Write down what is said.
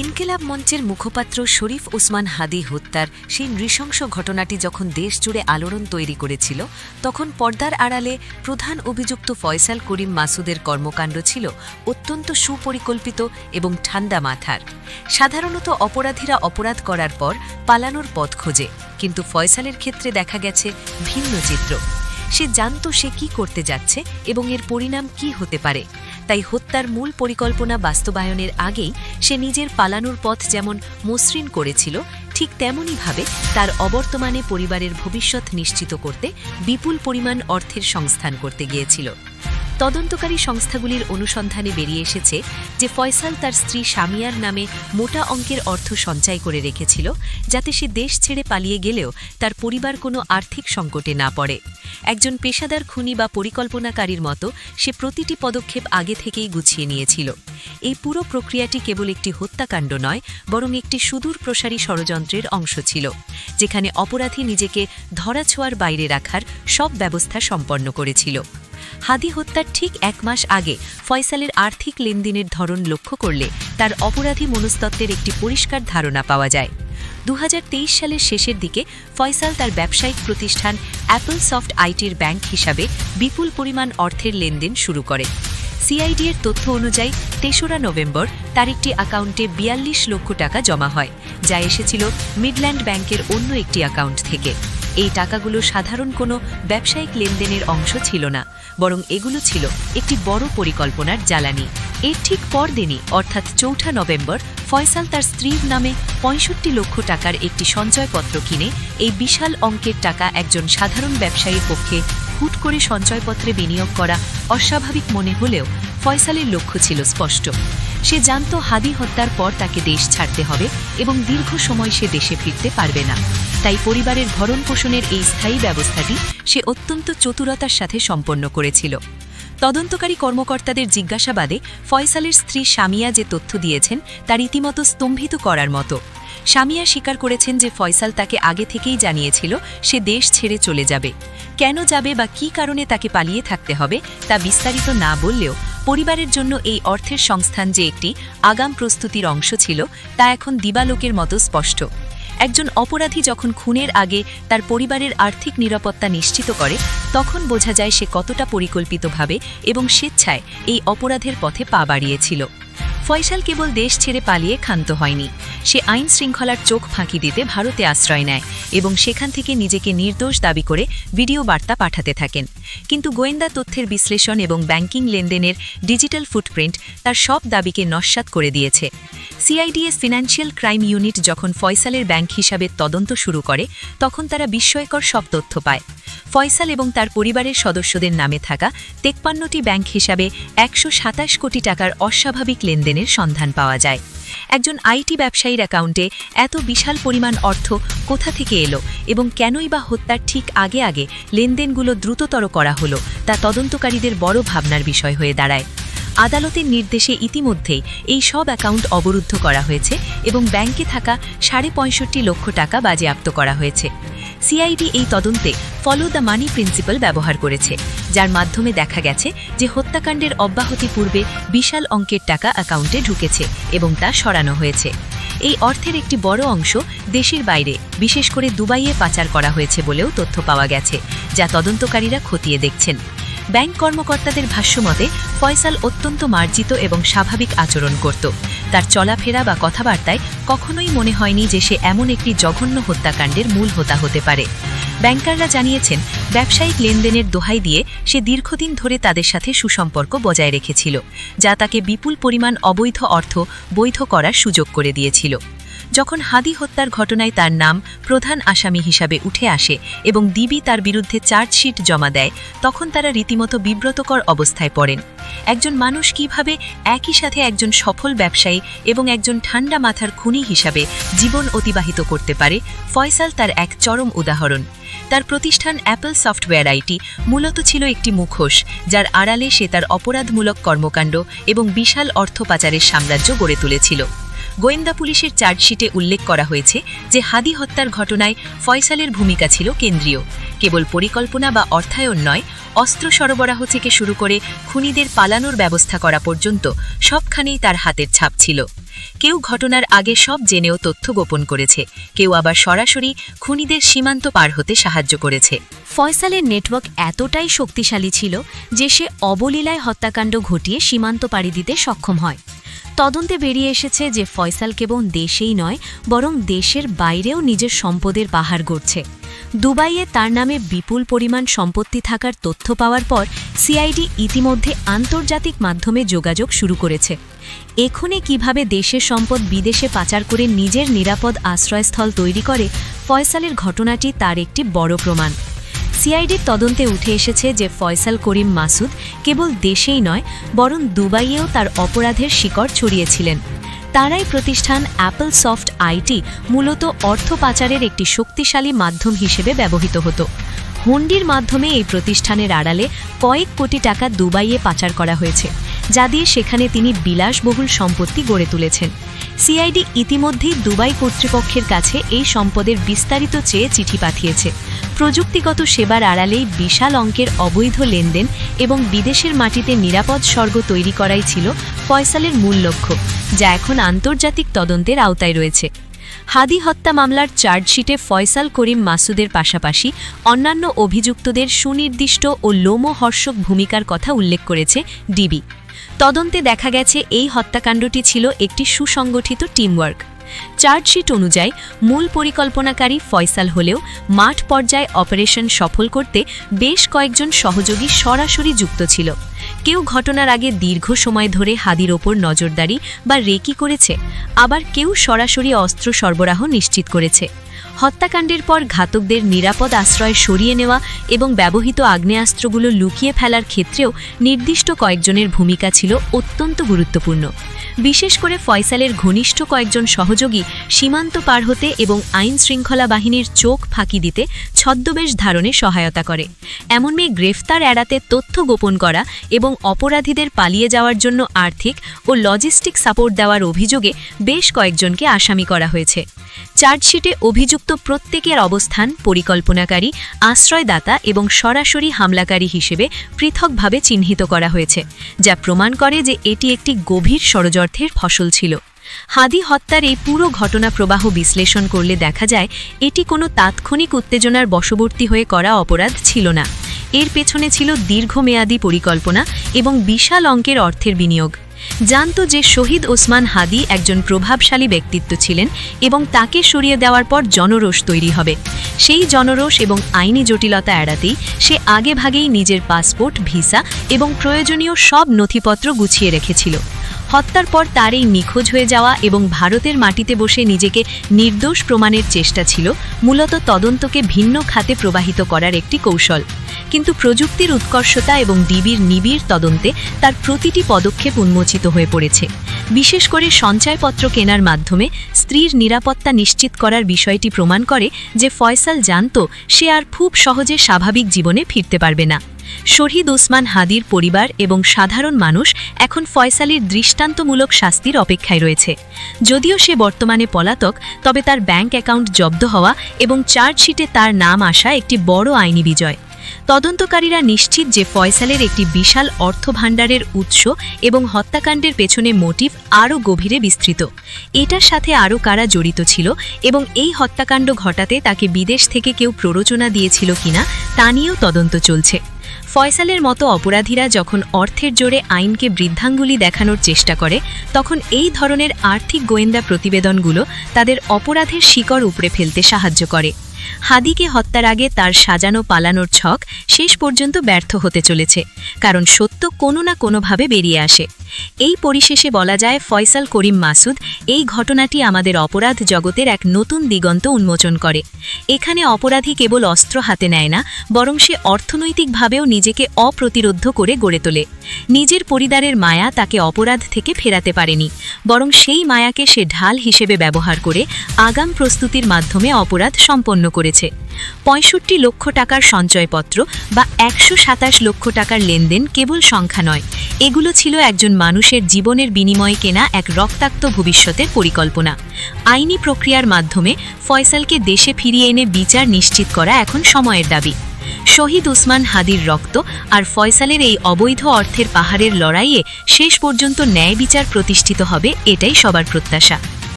ইনকিলাব মঞ্চের মুখপাত্র শরীফ ওসমান হাদি হত্যার সেই নৃশংস ঘটনাটি যখন দেশ জুড়ে আলোড়ন তৈরি করেছিল, তখন পর্দার আড়ালে প্রধান অভিযুক্ত ফয়সাল করিম মাসুদের কর্মকাণ্ড ছিল অত্যন্ত সুপরিকল্পিত এবং ঠান্ডা মাথার। সাধারণত অপরাধীরা অপরাধ করার পর পালানোর পথ খোঁজে, কিন্তু ফয়সালের ক্ষেত্রে দেখা গেছে ভিন্ন চিত্র। সে জানত সে কি করতে যাচ্ছে এবং এর পরিণাম কি হতে পারে। তাই হত্যার মূল পরিকল্পনা বাস্তবায়নের আগেই সে নিজের পালানোর পথ যেমন মসৃণ করেছিল, ঠিক তেমনইভাবে তার অবর্তমানে পরিবারের ভবিষ্যৎ নিশ্চিত করতে বিপুল পরিমাণ অর্থের সংস্থান করতে গিয়েছিল। তদন্তকারী সংস্থাগুলির অনুসন্ধানে বেরিয়ে এসেছে যে ফয়সাল তার স্ত্রী সামিয়ার নামে মোটা অঙ্কের অর্থ সঞ্চয় করে রেখেছিল, যাতে সে দেশ ছেড়ে পালিয়ে গেলেও তার পরিবার কোনো আর্থিক সংকটে না পড়ে। একজন পেশাদার খুনি বা পরিকল্পনাকারীর মতো সে প্রতিটি পদক্ষেপ আগে থেকেই গুছিয়ে নিয়েছিল। এই পুরো প্রক্রিয়াটি কেবল একটি হত্যাকাণ্ড নয়, বরং একটি সুদূর প্রসারী ষড়যন্ত্রের অংশ ছিল, যেখানে অপরাধী নিজেকে ধরাছোঁয়ার বাইরে রাখার সব ব্যবস্থা সম্পন্ন করেছিল। হাদি হত্যার ঠিক এক মাস আগে ফয়সালের আর্থিক লেনদেনের ধরন লক্ষ্য করলে তার অপরাধী মনস্তত্ত্বের একটি পরিষ্কার ধারণা পাওয়া যায়। দু হাজার তেইশ সালের শেষের দিকে ফয়সাল তার ব্যবসায়িক প্রতিষ্ঠান অ্যাপল সফট আইটির ব্যাংক হিসাবে বিপুল পরিমাণ অর্থের লেনদেন শুরু করে। সিআইডি এর তথ্য অনুযায়ী তেসরা নভেম্বর তার একটি অ্যাকাউন্টে বিয়াল্লিশ লক্ষ টাকা জমা হয়, যা এসেছিল মিডল্যান্ড ব্যাংকের অন্য একটি অ্যাকাউন্ট থেকে। এই টাকাগুলো সাধারণ কোনো ব্যবসায়িক লেনদেনের অংশ ছিল না, বরং এগুলো ছিল একটি বড় পরিকল্পনার জ্বালানি। এর ঠিক পরদিনই, অর্থাৎ চৌঠা নভেম্বর, ফয়সাল তার স্ত্রীর নামে পঁয়ষট্টি লক্ষ টাকার একটি সঞ্চয়পত্র কিনে এই বিশাল অঙ্কের টাকা একজন সাধারণ ব্যবসায়ীর পক্ষে হুট করে সঞ্চয়পত্রে বিনিয়োগ করা অস্বাভাবিক মনে হলেও ফয়সালের লক্ষ্য ছিল স্পষ্ট। সে জানত হাদি হত্যার পর তাকে দেশ ছাড়তে হবে এবং দীর্ঘ সময় সে দেশে ফিরতে পারবে না। তাই পরিবারের ভরণ পোষণের এই স্থায়ী ব্যবস্থাটি সে অত্যন্ত চতুরতার সাথে সম্পন্ন করেছিল। তদন্তকারী কর্মকর্তাদের জিজ্ঞাসাবাদে ফয়সালের স্ত্রী শামিয়া যে তথ্য দিয়েছেন, তা রীতিমতো স্তম্ভিত করার মতো। শামিয়া স্বীকার করেছেন যে ফয়সাল তাকে আগে থেকেই জানিয়েছিল সে দেশ ছেড়ে চলে যাবে। কেন যাবে বা কি কারণে তাকে পালিয়ে থাকতে হবে, তা বিস্তারিত না বললেও পরিবারের জন্য এই অর্থের সংস্থান যে একটি আগাম প্রস্তুতির অংশ ছিল, তা এখন দিবালোকের মতো স্পষ্ট। একজন অপরাধী যখন খুনের আগে তার পরিবারের আর্থিক নিরাপত্তা নিশ্চিত করে, তখন বোঝা যায় সে কতটা পরিকল্পিতভাবে এবং স্বেচ্ছায় এই অপরাধের পথে পা বাড়িয়েছিল। ফয়সাল কেবল দেশ ছেড়ে পালিয়ে ক্ষান্ত হয়নি। সে আইন শৃঙ্খলার চোখ ফাঁকি দিতে ভারতে আশ্রয় নেয় এবং সেখান থেকে নিজেকে নির্দোষ দাবি করে ভিডিও বার্তা পাঠাতে থাকেন। কিন্তু গোয়েন্দা তথ্যের বিশ্লেষণ এবং ব্যাংকিং লেনদেনের ডিজিটাল ফুটপ্রিন্ট তার সব দাবিকে নস্বাত করে দিয়েছে। সিআইডিএস ফিনান্সিয়াল ক্রাইম ইউনিট যখন ফয়সালের ব্যাংক হিসাবে তদন্ত শুরু করে, তখন তারা বিস্ময়কর সব তথ্য পায়। ফয়সাল এবং তার পরিবারের সদস্যদের নামে থাকা তেপ্পান্নটি ব্যাংক হিসাবে একশো সাতাশ কোটি টাকার অস্বাভাবিক লেনদেনের সন্ধান পাওয়া যায়। একজন আইটি ব্যবসায়ীর অ্যাকাউন্টে এত বিশাল পরিমাণ অর্থ কোথা থেকে এলো এবং কেনই বা হত্যার ঠিক আগে আগে লেনদেনগুলো দ্রুততর করা হলো, তা তদন্তকারীদের বড় ভাবনার বিষয় হয়ে দাঁড়ায়। আদালতের নির্দেশে ইতিমধ্যেই এই সব অ্যাকাউন্ট অবরুদ্ধ করা হয়েছে এবং ব্যাংকে থাকা সাড়ে পঁয়ষট্টি লক্ষ টাকা বাজেয়াপ্ত করা হয়েছে। সিআইডি এই তদন্তে ফলো দ্য মানি প্রিন্সিপাল ব্যবহার করেছে, যার মাধ্যমে দেখা গেছে যে হত্যাকাণ্ডের অব্যাহতি পূর্বে বিশাল অঙ্কের টাকা অ্যাকাউন্টে ঢুকেছে এবং তা সরানো হয়েছে। এই অর্থের একটি বড় অংশ দেশের বাইরে, বিশেষ করে দুবাইয়ে পাচার করা হয়েছে বলেও তথ্য পাওয়া গেছে, যা তদন্তকারীরা খতিয়ে দেখছেন। ব্যাংক কর্মকর্তাদের ভাষ্যমতে, ফয়সাল অত্যন্ত মার্জিত এবং স্বাভাবিক আচরণ করত। তার চলাফেরা বা কথাবার্তায় কখনোই মনে হয়নি যে সে এমন একটি জঘন্য হত্যাকাণ্ডের মূল হোতা হতে পারে। ব্যাংকাররা জানিয়েছেন, ব্যবসায়িক লেনদেনের দোহাই দিয়ে সে দীর্ঘদিন ধরে তাদের সাথে সুসম্পর্ক বজায় রেখেছিল, যা তাকে বিপুল পরিমাণ অবৈধ অর্থ বৈধ করার সুযোগ করে দিয়েছিল। যখন হাদি হত্যার ঘটনায় তার নাম প্রধান আসামি হিসাবে উঠে আসে এবং দিবি তার বিরুদ্ধে চার্জশিট জমা দেয়, তখন তারা রীতিমতো বিব্রতকর অবস্থায় পড়েন। একজন মানুষ কীভাবে একই সাথে একজন সফল ব্যবসায়ী এবং একজন ঠান্ডা মাথার খুনি হিসাবে জীবন অতিবাহিত করতে পারে, ফয়সাল তার এক চরম উদাহরণ। তার প্রতিষ্ঠান অ্যাপল সফটওয়্যার আইটি মূলত ছিল একটি মুখোশ, যার আড়ালে সে তার অপরাধমূলক কর্মকাণ্ড এবং বিশাল অর্থ পাচারের সাম্রাজ্য গড়ে তুলেছিল। গোয়েন্দা পুলিশের চার্জশিটে উল্লেখ করা হয়েছে যে হাদি হত্যার ঘটনায় ফয়সালের ভূমিকা ছিল কেন্দ্রীয়। কেবল পরিকল্পনা বা অর্থায়ন নয়, অস্ত্র সরবরাহ থেকে শুরু করে খুনিদের পালানোর ব্যবস্থা করা পর্যন্ত সবখানেই তার হাতের ছাপ ছিল। কেউ ঘটনার আগে সব জেনেও তথ্য গোপন করেছে, কেউ আবার সরাসরি খুনিদের সীমান্ত পার হতে সাহায্য করেছে। ফয়সালের নেটওয়ার্ক এতটাই শক্তিশালী ছিল যে সে অবলীলায় হত্যাকাণ্ড ঘটিয়ে সীমান্ত পাড়ি দিতে সক্ষম হয়। তদন্তে বেরিয়ে এসেছে যে ফয়সাল কেবল দেশেই নয়, বরং দেশের বাইরেও নিজের সম্পদের পাহাড় গড়ছে। দুবাইয়ে তার নামে বিপুল পরিমাণ সম্পত্তি থাকার তথ্য পাওয়ার পর সিআইডি ইতিমধ্যে আন্তর্জাতিক মাধ্যমে যোগাযোগ শুরু করেছে। এখনে কীভাবে দেশের সম্পদ বিদেশে পাচার করে নিজের নিরাপদ আশ্রয়স্থল তৈরি করে, ফয়সালের ঘটনাটি তার একটি বড় প্রমাণ। সিআইডির তদন্তে উঠে এসেছে যে ফয়সাল করিম মাসুদ কেবল দেশেই নয়, বরং দুবাইয়েও তার অপরাধের শিকড় ছড়িয়েছিলেন। তারাই প্রতিষ্ঠান অ্যাপল সফট আইটি মূলত অর্থ পাচারের একটি শক্তিশালী মাধ্যম হিসেবে ব্যবহৃত হতো। হুন্ডির মাধ্যমে এই প্রতিষ্ঠানের আড়ালে কয়েক কোটি টাকা দুবাইয়ে পাচার করা হয়েছে, যা দিয়ে সেখানে তিনি বিলাসবহুল সম্পত্তি গড়ে তুলেছেন। সিআইডি ইতিমধ্যেই দুবাই কর্তৃপক্ষের কাছে এই সম্পদের বিস্তারিত চেয়ে চিঠি পাঠিয়েছে। প্রযুক্তিগত সেবার আড়ালেই বিশাল অঙ্কের অবৈধ লেনদেন এবং বিদেশের মাটিতে নিরাপদ স্বর্গ তৈরি করাই ছিল ফয়সালের মূল লক্ষ্য, যা এখন আন্তর্জাতিক তদন্তের আওতায় রয়েছে। হাদি হত্যা মামলার চার্জশিটে ফয়সাল করিম মাসুদের পাশাপাশি অন্যান্য অভিযুক্তদের সুনির্দিষ্ট ও লোমহর্ষক ভূমিকার কথা উল্লেখ করেছে ডিবি। তদন্তে দেখা গেছে, এই হত্যাকাণ্ডটি ছিল একটি সুসংগঠিত টিমওয়ার্ক। চার্জশিট অনুযায়ী মূল পরিকল্পনাকারী ফয়সাল হলেও মাঠ পর্যায়ে অপারেশন সফল করতে বেশ কয়েকজন সহযোগী সরাসরি যুক্ত ছিল। কেউ ঘটনার আগে দীর্ঘ সময় ধরে হাদির ওপর নজরদারি বা রেকি করেছে, আবার কেউ সরাসরি অস্ত্র সরবরাহ নিশ্চিত করেছে। হত্যাকাণ্ডের পর ঘাতকদের নিরাপদ আশ্রয় সরিয়ে নেওয়া এবং ব্যবহৃত আগ্নেয়াস্ত্রগুলো লুকিয়ে ফেলার ক্ষেত্রেও নির্দিষ্ট কয়েকজনের ভূমিকা ছিল অত্যন্ত গুরুত্বপূর্ণ। বিশেষ করে ফয়সালের ঘনিষ্ঠ কয়েকজন সহযোগী সীমান্ত পার হতে এবং আইন শৃঙ্খলা বাহিনীর চোখ ফাঁকি দিতে ছদ্মবেশ ধারণে সহায়তা করে। এমন মেয়ে গ্রেফতার এড়াতে তথ্য গোপন করা এবং অপরাধীদের পালিয়ে যাওয়ার জন্য আর্থিক ও লজিস্টিক সাপোর্ট দেওয়ার অভিযোগে বেশ কয়েকজনকে আসামি করা হয়েছে। চার্জশিটে অভিযুক্ত প্রত্যেকের অবস্থান পরিকল্পনাকারী, আশ্রয়দাতা এবং সরাসরি হামলাকারী হিসেবে পৃথকভাবে চিহ্নিত করা হয়েছে, যা প্রমাণ করে যে এটি একটি গভীর ষড়যন্ত্রের ফসল ছিল। হাদি হত্যার এই পুরো ঘটনা প্রবাহ বিশ্লেষণ করলে দেখা যায়, এটি কোনো তাৎক্ষণিক উত্তেজনার বশবর্তী হয়ে করা অপরাধ ছিল না। এর পেছনে ছিল দীর্ঘমেয়াদী পরিকল্পনা এবং বিশাল অঙ্কের অর্থের বিনিয়োগ। জানত যে শহীদ ওসমান হাদি একজন প্রভাবশালী ব্যক্তিত্ব ছিলেন এবং তাকে সরিয়ে দেওয়ার পর জনরোষ তৈরি হবে। সেই জনরোষ এবং আইনি জটিলতা এড়াতেই সে আগেভাগেই নিজের পাসপোর্ট, ভিসা এবং প্রয়োজনীয় সব নথিপত্র গুছিয়ে রেখেছিল। হত্যার পর তার এই নিখোঁজ হয়ে যাওয়া এবং ভারতের মাটিতে বসে নিজেকে নির্দোষ প্রমাণের চেষ্টা ছিল মূলত তদন্তকে ভিন্ন খাতে প্রবাহিত করার একটি কৌশল। কিন্তু প্রযুক্তির উৎকর্ষতা এবং ডিবির নিবিড় তদন্তে তার প্রতিটি পদক্ষেপ উন্মোচিত হয়ে পড়েছে। বিশেষ করে সঞ্চয়পত্র কেনার মাধ্যমে স্ত্রীর নিরাপত্তা নিশ্চিত করার বিষয়টি প্রমাণ করে যে ফয়সাল জানত সে আর খুব সহজে স্বাভাবিক জীবনে ফিরতে পারবে না। শহীদ ওসমান হাদির পরিবার এবং সাধারণ মানুষ এখন ফয়সালির দৃষ্টান্তমূলক শাস্তির অপেক্ষায় রয়েছে। যদিও সে বর্তমানে পলাতক, তবে তার ব্যাংক অ্যাকাউন্ট জব্দ হওয়া এবং চার্জশিটে তার নাম আসা একটি বড় আইনি বিজয়। তদন্তকারীরা নিশ্চিত যে ফয়সালের একটি বিশাল অর্থ ভাণ্ডারের উৎস এবং হত্যাকাণ্ডের পেছনে মোটিভ আরও গভীরে বিস্তৃত। এটার সাথে আরও কারা জড়িত ছিল এবং এই হত্যাকাণ্ড ঘটাতে তাকে বিদেশ থেকে কেউ প্ররোচনা দিয়েছিল কিনা তা নিয়েও তদন্ত চলছে। ফয়সালের মতো অপরাধীরা যখন অর্থের জোরে আইনকে বৃদ্ধাঙ্গুলি দেখানোর চেষ্টা করে, তখন এই ধরনের আর্থিক গোয়েন্দা প্রতিবেদনগুলো তাদের অপরাধের শিকড় উপড়ে ফেলতে সাহায্য করে। হাদিকে হত্যার আগে তার সাজানো পালানোর ছক শেষ পর্যন্ত ব্যর্থ হতে চলেছে, কারণ সত্য কোনো না কোনোভাবে বেরিয়ে আসে। এই পরিশেষে বলা যায়, ফয়সাল করিম মাসুদ এই ঘটনাটি আমাদের অপরাধ জগতের এক নতুন দিগন্ত উন্মোচন করে। এখানে অপরাধী কেবল অস্ত্র হাতে নেয় না, বরং সে অর্থনৈতিকভাবেও নিজেকে অপ্রতিরোধ করে গড়ে তোলে। নিজের পরিবারের মায়া তাকে অপরাধ থেকে ফেরাতে পারেনি, বরং সেই মায়াকে সে ঢাল হিসেবে ব্যবহার করে আগাম প্রস্তুতির মাধ্যমে অপরাধ সম্পন্ন করেছে। পঁয়ষট্টি লক্ষ টাকার সঞ্চয়পত্র বা একশো সাতাশ লক্ষ টাকার লেনদেন কেবল সংখ্যা নয়। এগুলো ছিল একজন মানুষের জীবনের বিনিময়ে কেনা এক রক্তাক্ত ভবিষ্যতের পরিকল্পনা। আইনি প্রক্রিয়ার মাধ্যমে ফয়সালকে দেশে ফিরিয়ে এনে বিচার নিশ্চিত করা এখন সময়ের দাবি। শহীদ উসমান হাদির রক্ত আর ফয়সালের এই অবৈধ অর্থের পাহাড়ের লড়াইয়ে শেষ পর্যন্ত ন্যায় বিচার প্রতিষ্ঠিত হবে, এটাই সবার প্রত্যাশা।